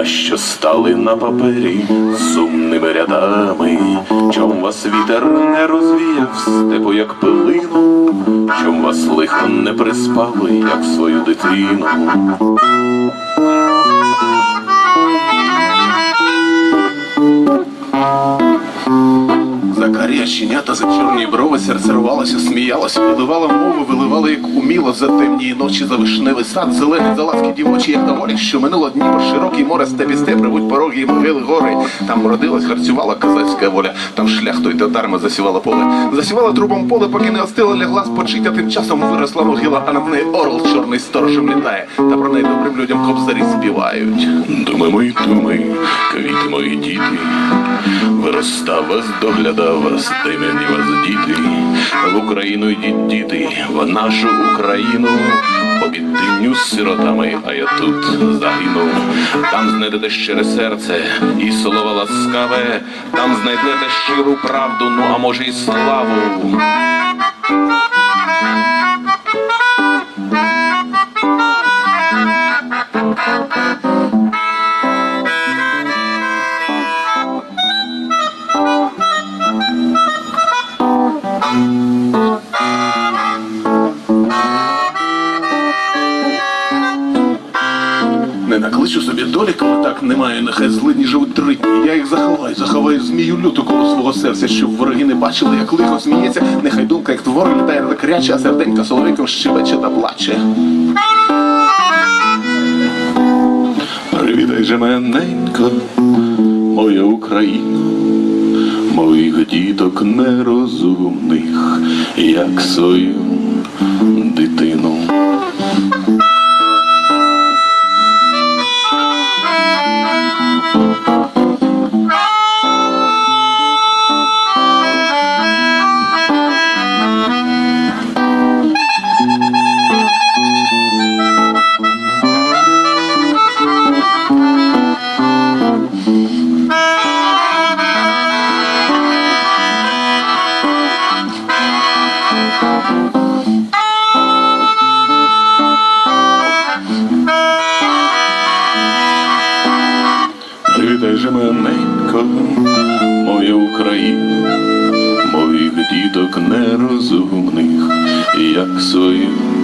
імена, що стали на папері сумними рядами, чом вас вітер не розвіяв степу, як пилину, чом вас лихо не приспали, як свою дитину. Закарія щенята за чорні брови серце рвалося, сміялося, виливала мову, виливала, як уміло за темні ночі, за вишневий сад, зелений за ласки дівочі, як на волі, що минуло Дніпро, широкий море, степі степ, ревуть пороги і могили гори. Там родилась, харцювала козацька воля, там шлях той татарма засівала поле, засівала трубом поле, поки не остила, лягла спочить, а тим часом виросла могила, а над нею орел чорний сторожем літає, та про неї добрим людям кобзарі співають. Думи мої, думи, квіти мої діти, виростав вас, доглядав вас, темені вас діти, в Україну йдіть, діти, в нашу Україну, попід тимню з сиротами, а я тут загинув. Там знайдете щире серце і слово ласкаве, там знайдете щиру правду, ну а може й славу. Не накличу собі долі, коли так немає, нехай злидні живуть три дні. Я їх заховаю, заховаю змію люту коло свого серця, щоб вороги не бачили, як лихо сміється. Нехай думка, як твори літає та кряче, а серденька соловейком щебече та плаче. Привітай же мененько, моя Україна, моїх діток нерозумних, як свою дитину. береже мененько, моя Україна, моїх діток нерозумних, як своїх.